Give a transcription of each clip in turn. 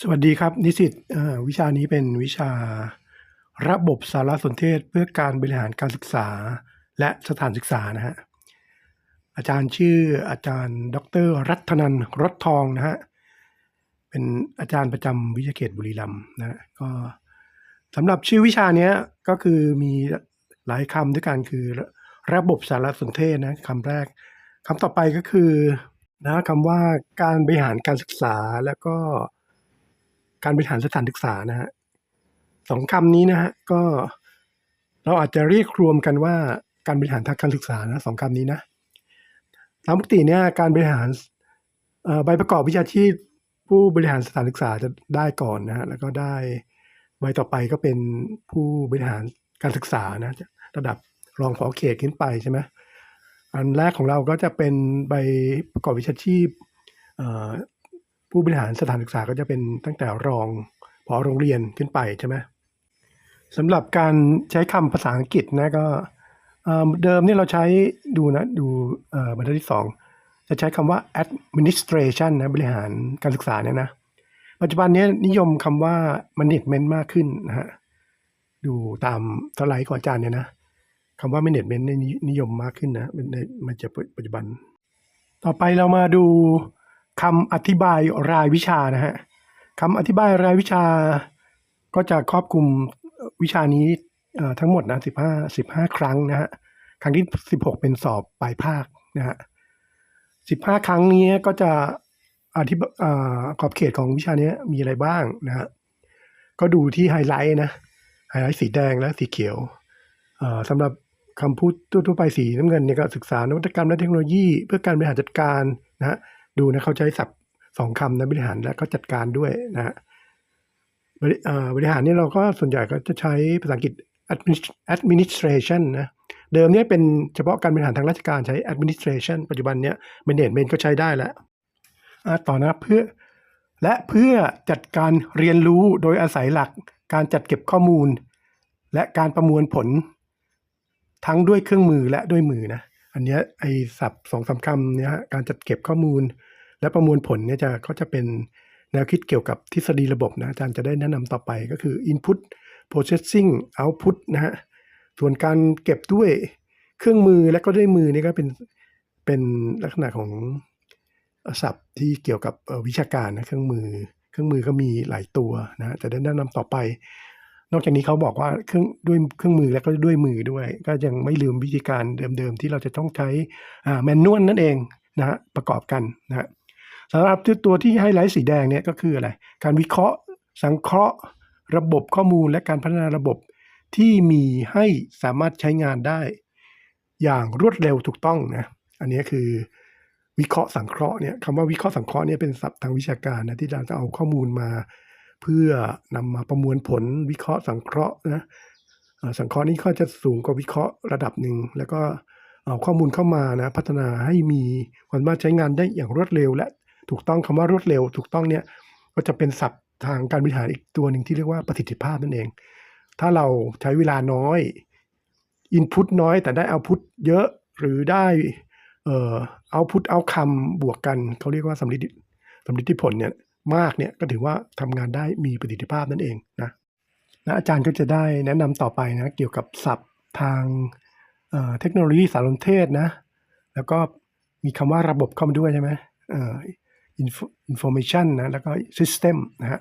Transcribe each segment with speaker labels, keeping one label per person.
Speaker 1: สวัสดีครับ นิสิตวิชานี้เป็นวิชาระบบสารสนเทศเพื่อการบริหารการศึกษาและสถานศึกษานะฮะอาจารย์ชื่ออาจารย์ ดร รัตนันท์รถทองนะฮะเป็นอาจารย์ประจำวิทยาเขตบุรีรัมย์นะก็สำหรับชื่อวิชานี้ก็คือมีหลายคำด้วยกันคือระระบบสารสนเทศนะคำแรกคำต่อไปก็คือนะคำว่าการบริหารการศึกษาแล้วก็ การบริหารสถานศึกษานะฮะสองคำนี้นะฮะก็เราอาจจะเรียกรวมกันว่าการบริหารทางการศึกษานะสองคำนี้นะตามปกติเนี่ยการบริหารใบประกอบวิชาชีพผู้บริหารสถานศึกษาจะได้ก่อนนะฮะแล้วก็ได้ใบต่อไปก็เป็นผู้บริหารการศึกษานะระดับรองผอเขตขึ้นไปใช่ไหมอันแรกของเราก็จะเป็นใบประกอบวิชาชีพ ผู้บริหารสถานศึกษาก็จะเป็นตั้งแต่รองพอโรงเรียนขึ้นไปใช่ไหมสำหรับการใช้คำภาษาอังกฤษนะก็เดิมเนี่ยเราใช้ดูนะดูบรรทัดที่สองจะใช้คำว่า administration นะบริหารการศึกษาเนี่ยนะ ปัจจุบันนี้นิยมคำว่า management มากขึ้นนะฮะดูตามสไลด์ของอาจารย์เนี่ยนะคำว่า management นี่นิยมมากขึ้นนะในมันจะปัจจุบัน ต่อไปเรามาดู คำอธิบายรายวิชานะฮะคำอธิบายรายวิชาก็จะครอบคลุมวิชานี้ทั้งหมดนะสิบห้าสิบห้าครั้งนะฮะครั้งที่สิบหกเป็นสอบปลายภาคนะฮะสิบห้าครั้งนี้ก็จะอธิบอขอบเขตของวิชานี้มีอะไรบ้างนะฮะก็ดูที่ไฮไลท์นะไฮไลท์สีแดงและสีเขียวอ่อสำหรับคำพูดทั่วไปสีน้ำเงินเนี่ยก็ศึกษานวัตกรรมและเทคโนโลยี เพื่อการบริหารจัดการนะฮะ ดูนะเขาใช้ศัพท์สองคำนะบริหารและก็จัดการด้วยนะฮะบริบริหารนี่เราก็ส่วนใหญ่ก็จะใช้ภาษาอังกฤษ administration นะเดิมเนี่ยเป็นเฉพาะการบริหารทางราชการใช้ administration ปัจจุบันเนี่ย management ก็ใช้ได้แล้วอะต่อนะเพื่อและเพื่อจัดการเรียนรู้โดยอาศัยหลักการจัดเก็บข้อมูล และการประมวลผล ทั้งด้วยเครื่องมือและด้วยมือนะ อันเนี้ยไอ้ศัพท์สองสามคำเนี่ยการจัดเก็บข้อมูล และประมวลผลเนี่ยจะเขาจะเป็นแนวคิดเกี่ยวกับทฤษฎีระบบนะอาจารย์จะได้แนะนำต่อไปก็คือ input processing output นะฮะส่วนการเก็บด้วยเครื่องมือและก็ด้วยมือนี่ก็เป็นเป็นลักษณะของศัพท์ที่เกี่ยวกับวิชาการนะเครื่องมือ เครื่องมือก็มีหลายตัวนะฮะจะได้แนะนำต่อไป นอกจากนี้เขาบอกว่าเครื่องด้วยเครื่องมือแล้วก็ด้วยมือด้วย ก็ยังไม่ลืมวิธีการเดิมๆ ที่เราจะต้องใช้แมนนวลนั่นเองนะฮะประกอบกันนะฮะสำหรับตัวที่ให้ไลท์สีแดงเนี่ยก็คืออะไร การวิเคราะห์สังเคราะห์ ระบบข้อมูลและการพัฒนาระบบที่มีให้สามารถใช้งานได้ อย่างรวดเร็วถูกต้องนะอันนี้คือวิเคราะห์สังเคราะห์เนี่ยคำว่าวิเคราะห์สังเคราะห์เนี่ยเป็นศัพท์ทางวิชาการนะที่เราจะเอาข้อมูลมา เพื่อนำมาประมวลผลวิเคราะห์สังเคราะห์นะสังเคราะห์นี้ก็จะสูงกว่าวิเคราะห์ระดับหนึ่งแล้วก็เอาข้อมูลเข้ามานะพัฒนาให้มีความสามารถใช้งานได้อย่างรวดเร็ว และถูกต้องคำว่ารวดเร็ว ถูกต้องเนี่ยก็จะเป็นศัพท์ทางการบริหารอีกตัวหนึ่งที่เรียกว่าประสิทธิภาพนั่นเอง ถ้าเราใช้เวลาน้อยอินพุตน้อยแต่ได้เอาพุตเยอะหรือได้เอ่อเอาพุตเอาคำบวกกันเขาเรียกว่าสำลิดสำลิดผลเนี่ย มากเนี่ยก็ถือว่าทำงานได้มีประสิทธิภาพนั่นเองนะและอาจารย์ก็จะได้แนะนำต่อไปนะเกี่ยวกับศัพท์ทางเเทคโนโลยีสารสนเทศนะ แล้วก็มีคำว่าระบบเข้ามาด้วยใช่ไหมเอ่อ info- information นะแล้วก็ system นะฮะ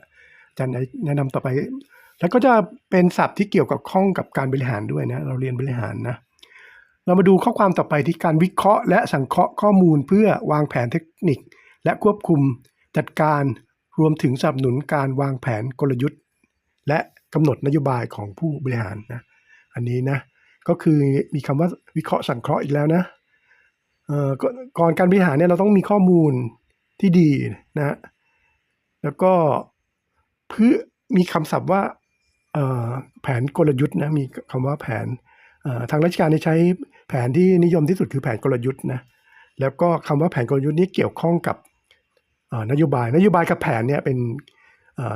Speaker 1: อาจารย์แนะนำต่อไป แล้วก็จะเป็นศัพท์ที่เกี่ยวกับข้องกับการบริหารด้วยนะเราเรียนบริหารนะเรามาดูข้อความต่อไปที่การวิเคราะห์ และสังเคราะห์ข้อมูลเพื่อวางแผนเทคนิค และควบคุมจัดการ รวมถึงสนับสนุนการวางแผนกลยุทธ์ และกำหนดนโยบายของผู้บริหารนะอันนี้นะก็คือมีคำว่าวิเคราะห์สังเคราะห์อีกแล้วนะเอ่อก่อนการบริหารเนี่ยเราต้องมีข้อมูลที่ดีนะแล้วก็เพื่อมีคำศัพท์ว่าเอ่อแผนกลยุทธ์นะมีคำว่าแผนทางราชการใช้แผนที่นิยมที่สุดคือแผนกลยุทธ์นะแล้วก็คำว่าแผนกลยุทธ์นี้เกี่ยวข้องกับ นโยบายนโยบายกับแผนเนี่ยเป็น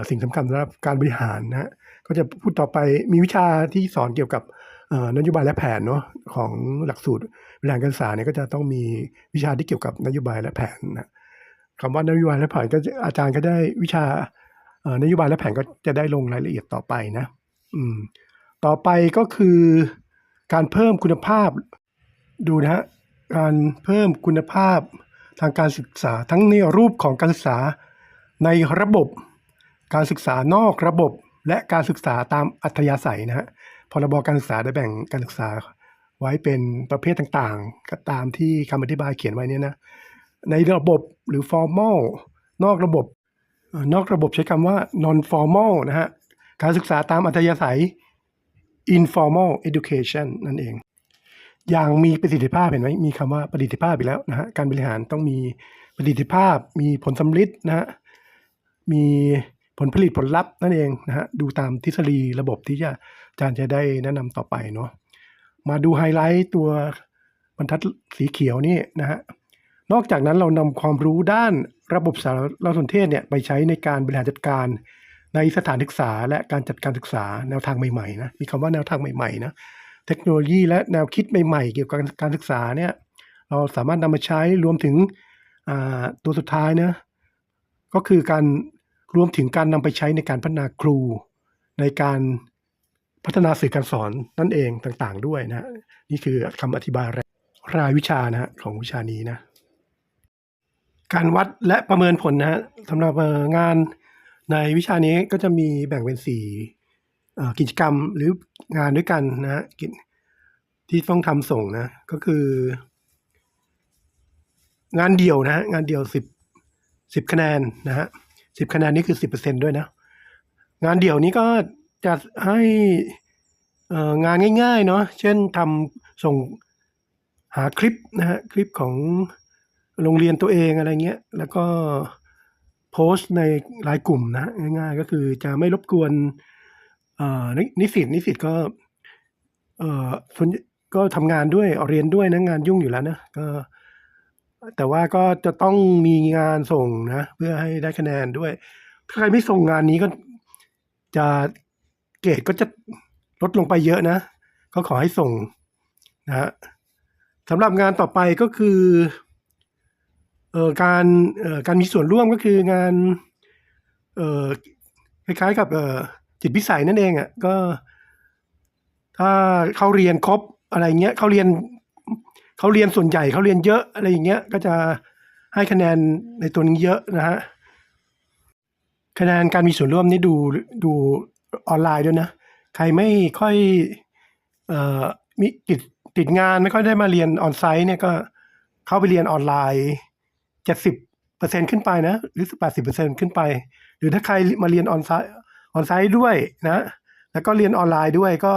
Speaker 1: สิ่งสำคัญสำหรับการบริหารนะฮะก็จะพูดต่อไปมีวิชาที่สอนเกี่ยวกับนโยบายและแผนเนาะของหลักสูตรบริหารการศึกษาเนี่ยก็จะต้องมีวิชาที่เกี่ยวกับนโยบายและแผนนะคำว่านโยบายและแผนก็อาจารย์ก็ได้วิชานโยบายและแผนก็จะได้ลงรายละเอียดต่อไปนะ อืม ต่อไปก็คือการเพิ่มคุณภาพ ดูนะฮะการเพิ่มคุณภาพ ทางการศึกษาทั้งในรูปของการศึกษาในระบบ การศึกษานอกระบบ และการศึกษาตามอัธยาศัยนะฮะพรบการศึกษาได้แบ่งการศึกษาไว้เป็นประเภทต่างๆ ก็ตามที่คำอธิบายเขียนไว้เนี่ยนะในระบบหรือ formal นอกระบบ นอกระบบใช้คำว่า non formal นะฮะการศึกษาตามอัธยาศัย informal education นั่นเอง อย่างมีประสิทธิภาพเห็นไหมมีคำว่าประสิทธิภาพอีกแล้วนะฮะการบริหารต้องมีประสิทธิภาพ มีผลสำลิดนะฮะมีผลผลิตผลลัพธ์นั่นเองนะฮะดูตามทฤษฎีระบบที่จะอาจารย์จะได้แนะนำต่อไปเนาะมาดูไฮไลท์ตัวบรรทัดสีเขียวนี่นะฮะนอกจากนั้นเรานำความรู้ด้านระบบสารสนเทศเนี่ยไปใช้ในการบริหารจัดการในสถานศึกษาและการจัดการศึกษาแนวทางใหม่ๆนะมีคำว่าแนวทางใหม่ๆนะ เทคโนโลยีและแนวคิดใหม่ ๆ เกี่ยวกับการศึกษาเนี่ยเราสามารถนำมาใช้รวมถึงตัวสุดท้ายนะก็คือการรวมถึงการนำไปใช้ในการพัฒนาครู ในการพัฒนาสื่อการสอนนั่นเองต่างๆด้วยนะนี่คือคำอธิบายรายวิชานะของวิชานี้นะการวัดและประเมินผลนะฮะสำหรับงานในวิชานี้ก็จะมีแบ่งเป็นสี่ กิจกรรมหรืองานด้วยกันนะฮะกิจที่ต้องทำส่งนะ ก็คือ งานเดี่ยวนะงานเดี่ยวสิบสิบคะแนนนะฮะสิบคะแนนนี่คือสิบเปอร์เซ็นด้วยนะ งานเดี่ยวนี้ก็จะให้งานง่ายๆเนาะเช่นทำส่งหาคลิปนะฮะคลิปของโรงเรียนตัวเองอะไรเงี้ย แล้วก็โพสต์ในไลน์กลุ่มนะ ง่ายๆ ก็คือจะไม่รบกวน นิสิตนิสิตก็ เออส่วนก็ทำงานด้วยเรียนด้วยนะงานยุ่งอยู่แล้วนะก็ แต่ว่าก็จะต้องมีงานส่งนะ เพื่อให้ได้คะแนนด้วย ถ้าใครไม่ส่งงานนี้ก็จะเกรดก็จะลดลงไปเยอะนะ ก็ขอให้ส่งนะฮะสำหรับงานต่อไปก็คือเอ่อการเอ่อการมีส่วนร่วมก็คืองานเอ่อคล้ายๆกับเอ่อ จิตพิสัยนั่นเองอะก็ ถ้าเขาเรียนครบอะไรเงี้ยเขาเรียนเขาเรียนส่วนใหญ่เขาเรียนเยอะอะไรอย่างเงี้ย ก็จะให้คะแนนในตัวนี้เยอะนะฮะคะแนนการมีส่วนร่วมนี่ดูดูออนไลน์ด้วยนะ ใครไม่ค่อยเอ่อมีติดติดงานไม่ค่อยได้มาเรียนออนไซต์เนี่ยก็เข้าไปเรียนออนไลน์เจ็ดสิบเปอร์เซ็นขึ้นไปนะ หรือแปดสิบเปอร์เซ็นขึ้นไป หรือถ้าใครมาเรียนออนไซต์ ออนไซต์ด้วยนะ แล้วก็เรียนออนไลน์ด้วยก็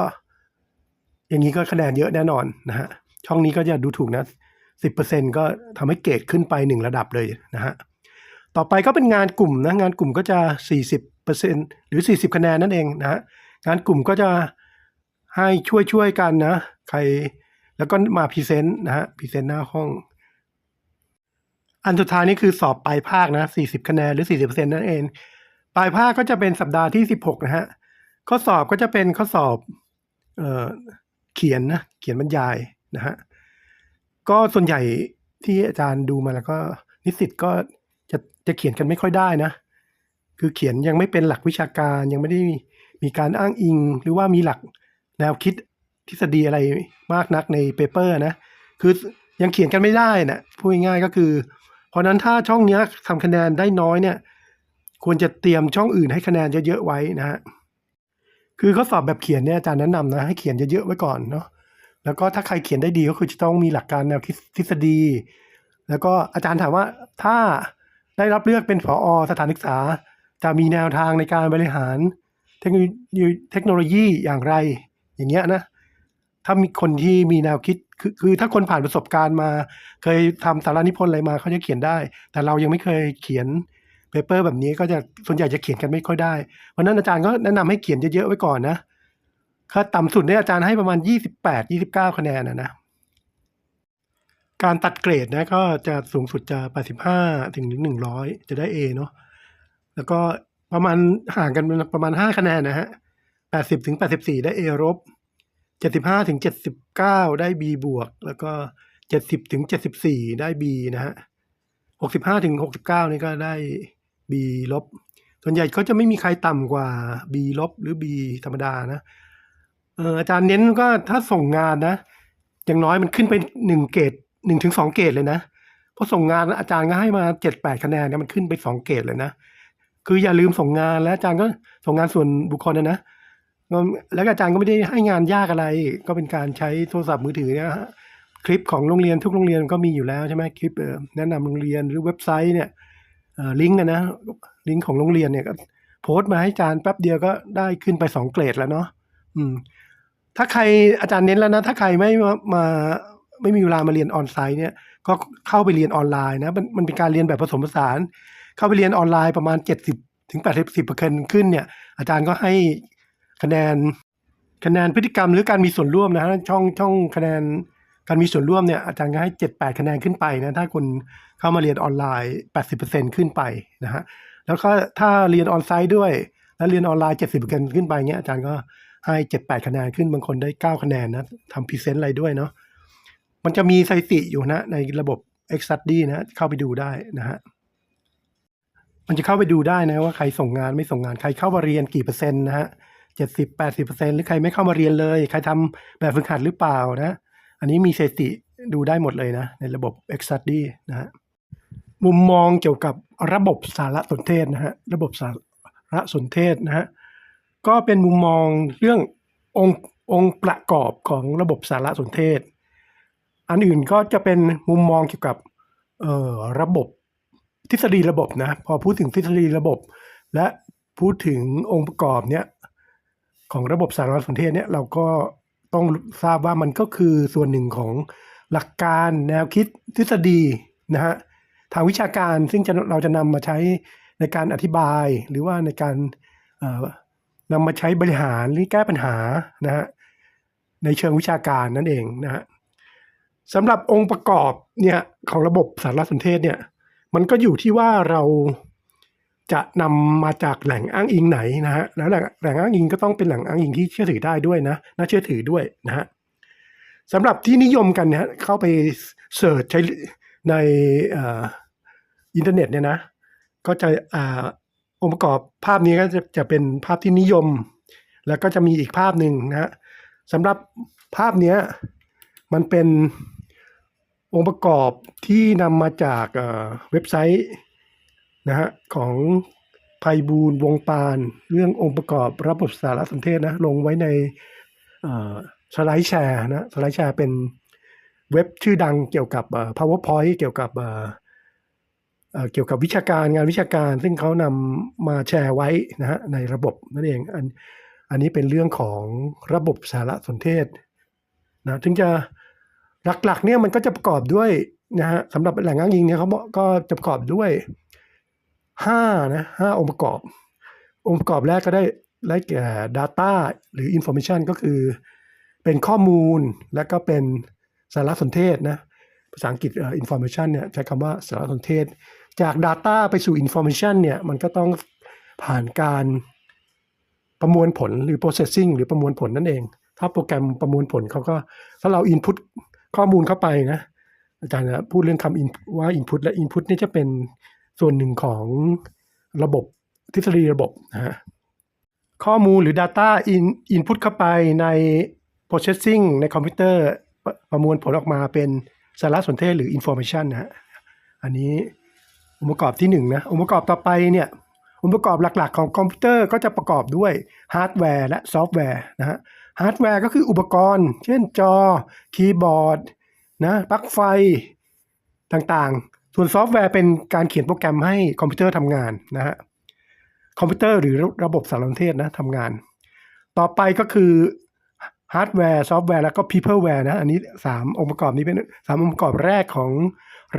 Speaker 1: อย่างนี้ก็คะแนนเยอะแน่นอนนะฮะช่องนี้ก็จะดูถูกนะสิบเปอร์เซ็นก็ทำให้เกรดขึ้นไปหนึ่งระดับเลยนะฮะต่อไปก็เป็นงานกลุ่มนะงานกลุ่มก็จะสี่สิบเปอร์เซ็นหรือสี่สิบคะแนนนั่นเองนะฮะงานกลุ่มก็จะให้ช่วยช่วยๆกันนะ ใครแล้วก็มาพรีเซนต์นะฮะพรีเซนต์หน้าห้อง อันสุดท้ายนี่คือสอบปลายภาคนะสี่สิบคะแนนหรือสี่สิบเปอร์เซ็นนั่นเอง ปลายภาคก็จะเป็นสัปดาห์ที่สิบหกนะฮะ ข้อสอบก็จะเป็นข้อสอบเอ่อเขียนนะเขียนบรรยายนะฮะ ก็ส่วนใหญ่ที่อาจารย์ดูมาแล้วก็นิสิตก็จะจะเขียนกันไม่ค่อยได้นะ คือเขียนยังไม่เป็นหลักวิชาการยังไม่ได้มีการอ้างอิง หรือว่ามีหลักแนวคิดทฤษฎีอะไรมากนักในเปเปอร์นะ คือยังเขียนกันไม่ได้นะพูดง่ายๆก็คือ เพราะฉะนั้นถ้าช่องเนี้ยทำคะแนนได้น้อยเนี่ย ควรจะเตรียมช่องอื่นให้คะแนนเยอะๆไว้นะฮะคือข้อสอบแบบเขียนเนี่ยอาจารย์แนะนำนะให้เขียนเยอะๆไว้ก่อนเนาะแล้วก็ถ้าใครเขียนได้ดีก็คือจะต้องมีหลักการแนวทฤษฎี แล้วก็อาจารย์ถามว่าถ้าได้รับเลือกเป็นผอสถานศึกษา จะมีแนวทางในการบริหารเทคโนโลยีอย่างไร อย่างเงี้ยนะถ้ามีคนที่มีแนวคิดคือคือถ้าคนผ่านประสบการณ์มา เคยทำสารานิพนธ์อะไรมาเขาจะเขียนได้ แต่เรายังไม่เคยเขียน เปเปอร์แบบนี้ก็จะส่วนใหญ่จะเขียนกันไม่ค่อยได้ เพราะนั้นอาจารย์ก็แนะนำให้เขียนเยอะๆไว้ก่อนนะค่าต่ำสุดเนี่ยอาจารย์ให้ประมาณยี่สิบแปดยี่สิบเก้าคะแนนนะนะการตัดเกรดนะก็จะสูงสุดจะแปดสิบห้าถึงหนึ่งร้อยจะได้ A เนาะแล้วก็ประมาณห่างกันประมาณห้าคะแนนนะฮะแปดสิบถึงแปดสิบสี่ได้ A ลบเจ็ดสิบห้าถึงเจ็ดสิบเก้าได้ B บวก แล้วก็เจ็ดสิบถึงเจ็ดสิบสี่ได้ B นะฮะหกสิบห้าถึงหกสิบเก้านี่ก็ได้ B ลบส่วนใหญ่เขาจะไม่มีใครต่ำกว่า B ลบหรือ B ธรรมดานะเอออาจารย์เน้นก็ถ้าส่งงานนะอย่างน้อยมันขึ้นไปหนึ่งเกรดหนึ่งถึงสองเกรดเลยนะเพราะส่งงานอาจารย์ก็ให้มาเจ็ดแปดคะแนนเนี่ยมันขึ้นไปสองเกรดเลยนะคืออย่าลืมส่งงานแล้วอาจารย์ก็ส่งงานส่วนบุคคลนะนะแล้วอาจารย์ก็ไม่ได้ให้งานยากอะไร ก็เป็นการใช้โทรศัพท์มือถือเนี่ยฮะคลิปของโรงเรียนทุกโรงเรียนก็มีอยู่แล้วใช่ไหมคลิปแนะนำโรงเรียนหรือเว็บไซต์เนี่ย ลิงก์นะนะลิงก์ของโรงเรียนเนี่ยก็โพสต์มาให้อาจารย์แป๊บเดียวก็ได้ขึ้นไปสองเกรดแล้วเนาะอืม ถ้าใครอาจารย์เน้นแล้วนะ ถ้าใครไม่มาไม่มีเวลามาเรียนออนไซต์เนี่ย ก็เข้าไปเรียนออนไลน์นะมันมันเป็นการเรียนแบบผสมผสาน เข้าไปเรียนออนไลน์ประมาณ70ถึง80เปอร์เซ็นขึ้นเนี่ย อาจารย์ก็ให้คะแนนคะแนนพฤติกรรมหรือการมีส่วนร่วมนะช่องช่องคะแนน การมีส่วนร่วมเนี่ยอาจารย์ก็ให้ 7 8 คะแนนขึ้นไปนะถ้าคุณเข้ามาเรียนออนไลน์ 80%ขึ้นไปนะฮะแล้วก็ถ้าเรียนออนไซต์ด้วย แล้วเรียนออนไลน์ 70%ขึ้นไปเงี้ยอาจารย์ก็ให้ 7 8 คะแนนขึ้นบางคนได้ 9 คะแนนนะทำพรีเซนต์อะไรด้วยเนาะมันจะมีสถิติอยู่นะในระบบ X study นะเข้าไปดูได้นะฮะมันจะเข้าไปดูได้นะว่าใครส่งงานไม่ส่งงานใครเข้ามาเรียนกี่เปอร์เซ็นต์นะฮะเจ็ดสิบแปดสิบเปอร์เซ็นต์หรือใครไม่เข้ามาเรียนเลย ใครทำแบบฝึกหัดหรือเปล่านะ อันนี้มีสถิติดูได้หมดเลยนะ ในระบบ X study นะฮะมุมมองเกี่ยวกับระบบสารสนเทศนะฮะระบบสารสนเทศนะฮะก็เป็นมุมมองเรื่ององค์องค์ประกอบของระบบสารสนเทศ อันอื่นก็จะเป็นมุมมองเกี่ยวกับเอ่อระบบทฤษฎีระบบนะพอพูดถึงทฤษฎีระบบ และพูดถึงองค์ประกอบเนี่ยของระบบสารสนเทศเนี่ยเราก็ ต้องทราบว่ามันก็คือส่วนหนึ่งของหลักการแนวคิดทฤษฎีนะฮะทางวิชาการซึ่งเราจะนำมาใช้ในการอธิบาย หรือว่าในการเอ่อนำมาใช้บริหารหรือแก้ปัญหานะฮะในเชิงวิชาการนั่นเองนะฮะสำหรับองค์ประกอบเนี่ยของระบบสารสนเทศเนี่ยมันก็อยู่ที่ว่าเรา จะนำมาจากแหล่งอ้างอิงไหนนะฮะแล้วแหล่งแหล่งอ้างอิงก็ต้องเป็นแหล่งอ้างอิงที่เชื่อถือได้ด้วยนะน่าเชื่อถือด้วยนะฮะสำหรับที่นิยมกันเนี่ยเข้าไปเสิร์ชใช้ในอินเทอร์เน็ตเนี่ยนะ ก็จะอ่าองค์ประกอบภาพนี้ก็จะจะเป็นภาพที่นิยม แล้วก็จะมีอีกภาพหนึ่งนะฮะสำหรับภาพนี้มันเป็นองค์ประกอบที่นำมาจากเว็บไซต์ นะฮะของไพบูลย์วงปาน เรื่ององค์ประกอบระบบสารสนเทศนะลงไว้ในสไลด์แชร์นะสไลด์แชร์เป็นเว็บชื่อดังเกี่ยวกับ powerpoint เกี่ยวกับเกี่ยวกับวิชาการงานวิชาการ ซึ่งเขานำมาแชร์ไว้นะฮะในระบบนั่นเองอันอันนี้เป็นเรื่องของระบบสารสนเทศนะถึงจะหลักๆเนี่ยมันก็จะประกอบด้วยนะฮะสำหรับแหล่งอ้างอิงเนี่ยเขาก็จะประกอบด้วย ห้านะห้าองค์ประกอบ องค์ประกอบแรกก็ได้ได้แก่ Data หรือ Information ก็คือ เป็นข้อมูลและก็เป็นสารสนเทศนะภาษาอังกฤษเอ่อ information เนี่ยใช้คำว่าสารสนเทศ จาก Data ไปสู่ Information เนี่ยมันก็ต้องผ่านการประมวลผลหรือ processing หรือประมวลผลนั่นเอง ถ้าโปรแกรมประมวลผลเขาก็ถ้าเรา input ข้อมูลเข้าไปนะอาจารย์นะพูดเรื่องคำว่า input และ input นี่จะเป็น ส่วนหนึ่งของระบบทฤษฎีระบบนะฮะข้อมูลหรือ Data in input เข้าไปใน processing ในคอมพิวเตอร์ประมวลผลออกมาเป็นสารสนเทศหรือ information นะฮะอันนี้องค์ประกอบที่หนึ่งนะองค์ประกอบต่อไปเนี่ยองค์ประกอบหลักๆ ของคอมพิวเตอร์ก็จะประกอบด้วยฮาร์ดแวร์และซอฟต์แวร์นะฮะฮาร์ดแวร์ก็คืออุปกรณ์ เช่นจอ คีย์บอร์ดนะปลั๊กไฟต่างๆ ส่วนซอฟต์แวร์เป็นการเขียนโปรแกรมให้คอมพิวเตอร์ทำงานนะฮะคอมพิวเตอร์หรือระบบสารสนเทศนะทำงาน ต่อไปก็คือฮาร์ดแวร์ซอฟต์แวร์แล้วก็ peopleware นะอันนี้สามองค์ประกอบนี้เป็นสามองค์ประกอบแรกของ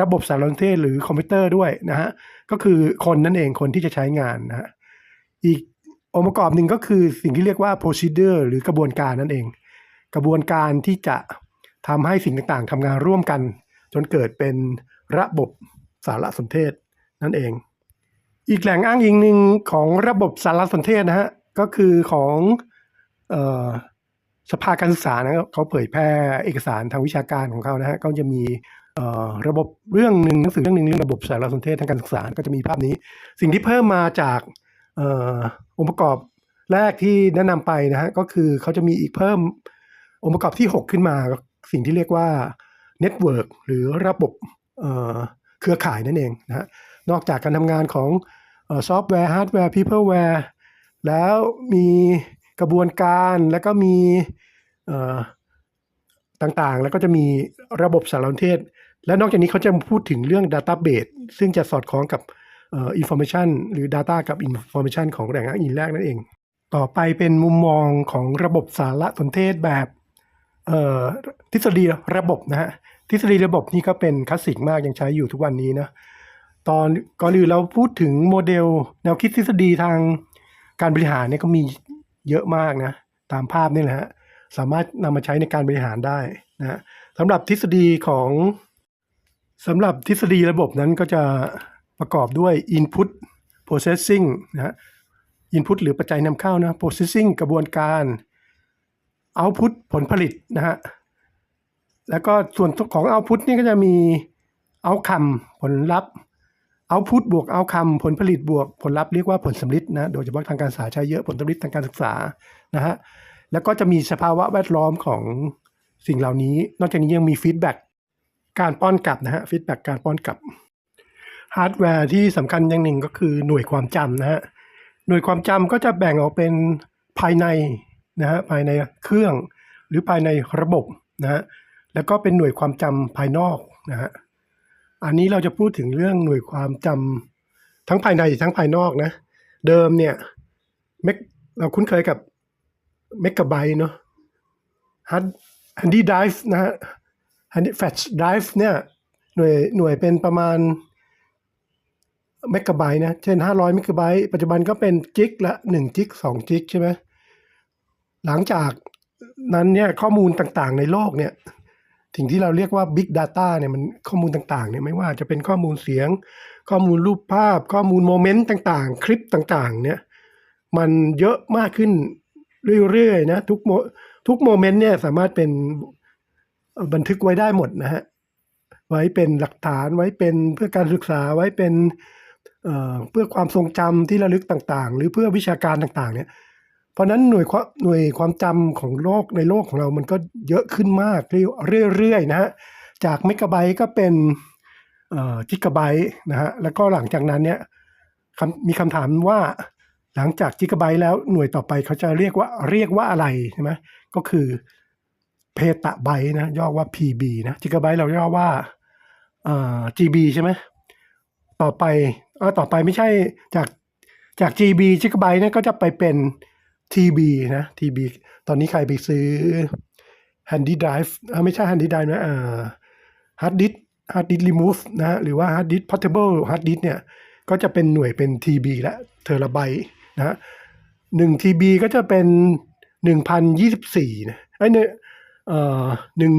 Speaker 1: ระบบสารสนเทศหรือคอมพิวเตอร์ด้วยนะฮะก็คือคนนั่นเองคนที่จะใช้งานนะฮะอีกองค์ประกอบหนึ่งก็คือสิ่งที่เรียกว่า procedure หรือกระบวนการนั่นเอง กระบวนการที่จะทำให้สิ่งต่างๆทำงานร่วมกัน จนเกิดเป็น ระบบสารสนเทศนั่นเอง อีกแหล่งอ้างอิงหนึ่งของระบบสารสนเทศนะฮะก็คือของออสภาการศึกษานะเขาเผยแพร่เอกสารทางวิชาการของเขานะฮะก็จะมีระบบเรื่องหนึ่งหนังสือเรื่องหนึ่งเรื่องระบบสารสนเทศทางการศึกษาก็จะมีภาพนี้ สิ่งที่เพิ่มมาจากอองค์ประกอบแรกที่แนะนำไปนะฮะก็คือเขาจะมีอีกเพิ่มองค์ประกอบที่ 6 ขึ้นมา สิ่งที่เรียกว่าเน็ตเวิร์กหรือระบบ เครือข่ายนั่นเองนะฮะนอกจากการทำงานของซอฟต์แวร์ฮาร์ดแวร์พีเพิลแวร์แล้วมีกระบวนการแล้วก็มีต่างๆ แล้วก็จะมีระบบสารสนเทศ และนอกจากนี้เขาจะพูดถึงเรื่อง Database ซึ่งจะสอดคล้องกับอ่อ information หรือ data กับ information ของแหล่งอ้างอิงแรกนั่นเอง ต่อไปเป็นมุมมองของระบบสารสนเทศแบบทฤษฎีระบบนะฮะ ทฤษฎีระบบนี่ก็เป็นคลาสสิกมากยังใช้อยู่ทุกวันนี้นะตอนก่อนอื่นเราพูดถึงโมเดล แนวคิดทฤษฎีทางการบริหารเนี่ยก็มีเยอะมากนะ ตามภาพนี่แหละฮะสามารถนำมาใช้ในการบริหารได้นะสำหรับทฤษฎีของสำหรับทฤษฎีระบบนั้นก็จะประกอบด้วย input processing นะฮะ input หรือปัจจัยนำเข้านะ processing กระบวนการ output ผลผลิตนะฮะ แล้วก็ส่วนของ output นี่ก็จะมี outcome ผลลัพธ์ output บวก outcome ผลผลิตบวกผลลัพธ์เรียกว่าผลสำลิดนะโดยเฉพาะทางการศึกษาใช้เยอะผลสำลิดทางการศึกษานะฮะแล้วก็จะมีสภาวะแวดล้อมของสิ่งเหล่านี้ นอกจากนี้ยังมี feedback การป้อนกลับนะฮะฟีดแบ็กการป้อนกลับฮาร์ดแวร์ที่สำคัญอย่างหนึ่งก็คือหน่วยความจำนะฮะหน่วยความจำก็จะแบ่งออกเป็นภายในนะฮะภายในเครื่องหรือภายในระบบนะฮะ แล้วก็เป็นหน่วยความจำภายนอกนะฮะอันนี้เราจะพูดถึงเรื่องหน่วยความจำทั้งภายในทั้งภายนอกนะ เดิมเนี่ยเมกเราคุ้นเคยกับเมกะไบต์เนาะฮาร์ดฮันดี้ไดฟ์นะฮะอันนี้ flash drive เนี่ยหน่วยหน่วยเป็นประมาณเมกะไบต์นะ เช่น 500เมกะไบต์ปัจจุบันก็เป็นจิกละ 1 จิก 2 จิกใช่ไหมหลังจากนั้นเนี่ยข้อมูลต่างๆในโลกเนี่ย สิ่งที่เราเรียกว่า Big Data เนี่ยมันข้อมูลต่างๆเนี่ยไม่ว่าจะเป็นข้อมูลเสียง ข้อมูลรูปภาพ ข้อมูลโมเมนต์ต่างๆ คลิปต่างๆ เนี่ยมันเยอะมากขึ้นเรื่อยๆนะทุกโมทุกโมเมนต์เนี่ยสามารถเป็นบันทึกไว้ได้หมดนะฮะไว้เป็นหลักฐานไว้เป็นเพื่อการศึกษาไว้เป็นเเพื่อความทรงจำที่ระลึกต่างๆ หรือเพื่อวิชาการต่างๆ เนี่ย เพราะนั้นหน่วยความหน่วยความจำของโลกในโลกของเรามันก็เยอะขึ้นมากเรื่อยๆนะฮะจากเมกะไบต์ก็เป็นกิกะไบต์นะฮะแล้วก็หลังจากนั้นเนี่ยมีคำถามว่าหลังจากกิกะไบต์แล้วหน่วยต่อไปเขาจะเรียกว่าเรียกว่าอะไรใช่ไหมก็คือเพตะไบต์นะย่อว่า PB นะจิกะไบต์เราย่อว่า GB ใช่ไหมต่อไปเออต่อไปไม่ใช่จากจาก GB จิกะไบต์เนี่ยก็จะไปเป็น TB นะ TB ตอนนี้ใครไปซื้อ Handy Drive เออไม่ใช่ Handy Drive นะอ่อ Hard Disk Hard Disk Remove นะหรือว่า Hard Disk Portable Hard Disk เนี่ย ก็จะเป็นหน่วยเป็น TB และเทราไบต์นะหนึ่ง TB ก็จะเป็นหนึ่งพันยี่สิบสี่นะไอ้เนี่ยเอ่อหนึ่ง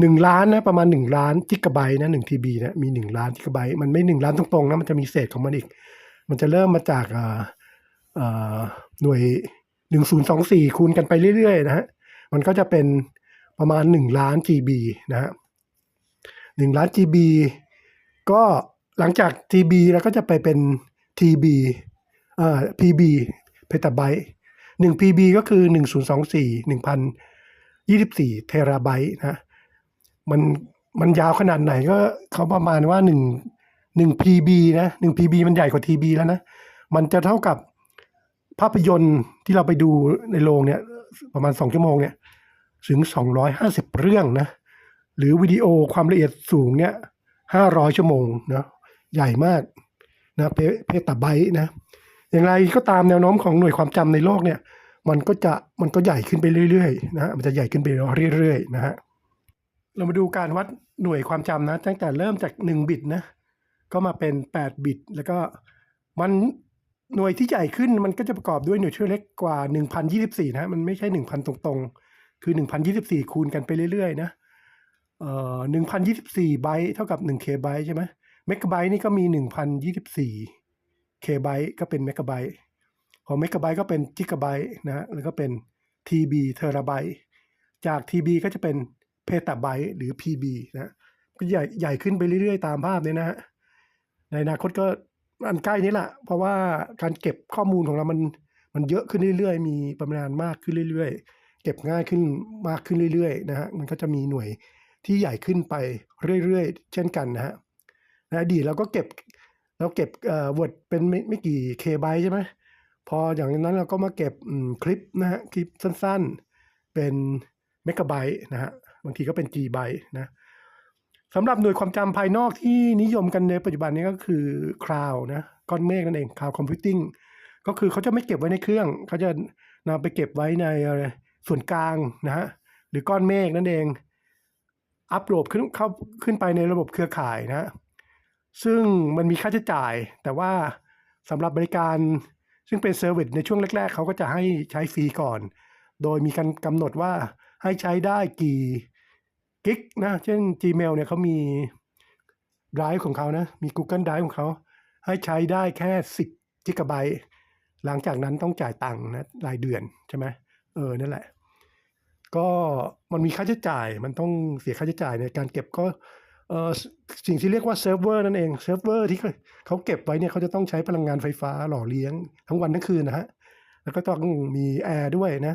Speaker 1: หนึ่งล้านนะประมาณหนึ่งล้านกิกะไบต์นะหนึ่งทีบีนะมีหนึ่งล้านกิกะไบต์มันไม่หนึ่งล้านตรงๆนะมันจะมีเศษของมันอีก มันจะเริ่มมาจากอ่อเอ่อ หน่วยหนึ่งศูนย์สองสี่คูณกันไปเรื่อยๆนะฮะ มันก็จะเป็นประมาณหนึ่งล้าน GB นะฮะหนึ่งล้าน GB ก็หลังจาก TB แล้วก็จะไปเป็น TB เอ่อ PB เพตาไบต์หนึ่ง PB ก็คือหนึ่งศูนย์สองสี่หนึ่งพันยี่สิบสี่เทราไบต์นะ มันมันยาวขนาดไหนก็เขาประมาณว่าหนึ่งหนึ่ง PB นะหนึ่ง PB มันใหญ่กว่า TB แล้วนะ มันจะเท่ากับ ภาพยนตร์ที่เราไปดูในโรงเนี่ยประมาณสองชั่วโมงเนี่ยถึงสองร้อยห้าสิบเรื่องนะหรือวิดีโอความละเอียดสูงเนี่ยห้าร้อยชั่วโมงนะใหญ่มากนะเพเพตาไบต์นะ อย่างไรก็ตามแนวโน้มของหน่วยความจำในโลกเนี่ย มันก็จะมันก็ใหญ่ขึ้นไปเรื่อยๆนะฮะมันจะใหญ่ขึ้นไปเรื่อยๆนะฮะเรามาดูการวัดหน่วยความจำนะ ตั้งแต่เริ่มจาก 1 บิตนะ ก็มาเป็น 8 บิต แล้วก็มัน หน่วยที่ใหญ่ขึ้นมันก็จะประกอบด้วยหน่วยช่เล็กกว่า 1024 นะ มันไม่ใช่ 1,000 ตรงๆ คือ 1024 คูณกันไปเรื่อยๆ นะ เอ่อ1024 ไบต์เท่ากับ 1 k ไบต์ใช่ไหมเมกะไบต์นี่ก็มี 1024 k ไบต์ก็เป็นเมกะไบต์ของเมกะไบต์ก็เป็นกิกะไบต์นะฮะแล้วก็เป็น TB เทราไบต์จาก TB ก็จะเป็นเพตาไบต์หรือ PB นะ ก็ใหญ่ใหญ่ขึ้นไปเรื่อยๆ ตามภาพเนี่ยนะฮะ ในอนาคตก็ อันใกล้นี้แหละ เพราะว่าการเก็บข้อมูลของเรามันมันเยอะขึ้นเรื่อยๆ มีปริมาณมากขึ้นเรื่อยๆ เก็บง่ายขึ้นมากขึ้นเรื่อยๆนะฮะมันก็จะมีหน่วยที่ใหญ่ขึ้นไปเรื่อยๆ เช่นกันนะฮะในอดีตเราก็เก็บเราเก็บเอ่อ Word เป็นไม่ไม่กี่เคไบใช่ไหมพออย่างนั้นเราก็มาเก็บคลิปนะฮะคลิปสั้นๆ เป็นเมกะไบต์นะฮะบางทีก็เป็น G ไบต์นะ สำหรับหน่วยความจำภายนอกที่นิยมกันในปัจจุบันนี้ก็คือคลาวนะก้อนเมฆนั่นเองคลาวคอมพิวติ้งก็คือเขาจะไม่เก็บไว้ในเครื่อง เขาจะนำไปเก็บไว้ในอะไรส่วนกลางนะฮะหรือก้อนเมฆนั่นเอง อัปโหลดขึ้นเข้าขึ้นไปในระบบเครือข่ายนะซึ่งมันมีค่าใช้จ่าย แต่ว่าสำหรับบริการซึ่งเป็นเซอร์วิสในช่วงแรก ๆ เขาก็จะให้ใช้ฟรีก่อน โดยมีการกำหนดว่าให้ใช้ได้กี่ กิกนะ เช่น Gmail เนี่ยเขามี Drive ของเขานะ มี Google Drive ของเขา ให้ใช้ได้แค่ 10กิกะไบต์หลังจากนั้นต้องจ่ายตังค์นะรายเดือนใช่ไหมเออ นั่นแหละ ก็มันมีค่าใช้จ่าย มันต้องเสียค่าใช้จ่ายในการเก็บก็เออสิ่งที่เรียกว่าเซิร์ฟเวอร์นั่นเอง เซิร์ฟเวอร์ที่เขาเขาเก็บไว้เนี่ยเขาจะต้องใช้พลังงานไฟฟ้าหล่อเลี้ยงทั้งวันทั้งคืนนะฮะ แล้วก็ต้องมีแอร์ด้วยนะ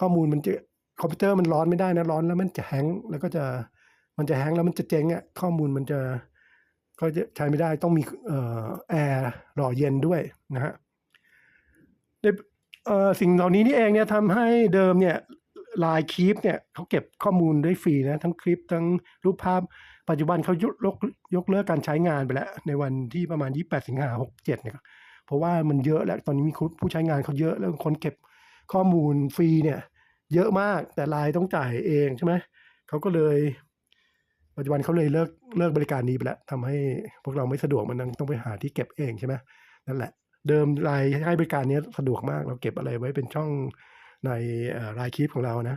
Speaker 1: ข้อมูลมันจะ คอมพิวเตอร์มันร้อนไม่ได้นะร้อนแล้วมันจะแฮงแล้วก็จะมันจะแฮงแล้วมันจะเจ๊งอะข้อมูลมันจะก็จะใช้ไม่ได้ต้องมีเอ่อแอร์หล่อเย็นด้วยนะฮะในเอ่อสิ่งเหล่านี้นี่เองเนี่ยทำให้เดิมเนี่ยลายคีปเนี่ยเขาเก็บข้อมูลได้ฟรีนะทั้งคลิปทั้งรูปภาพ ปัจจุบันเขายกยกยกเลิกการใช้งานไปแล้ว ในวันที่ประมาณ 28 สิงหา67เนี่ยครับเพราะว่ามันเยอะแล้วตอนนี้มีผู้ใช้งานเขาเยอะแล้วคนเก็บข้อมูลฟรีเนี่ย เยอะมากแต่รายต้องจ่ายเองใช่ไหมเขาก็เลยปัจจุบันเขาเลยเลิกเลิกบริการนี้ไปแล้วทำให้พวกเราไม่สะดวกมันต้องไปหาที่เก็บเองใช่ไหมนั่นแหละ เดิมรายให้บริการนี้สะดวกมากเราเก็บอะไรไว้เป็นช่องในรายคลิปของเรานะ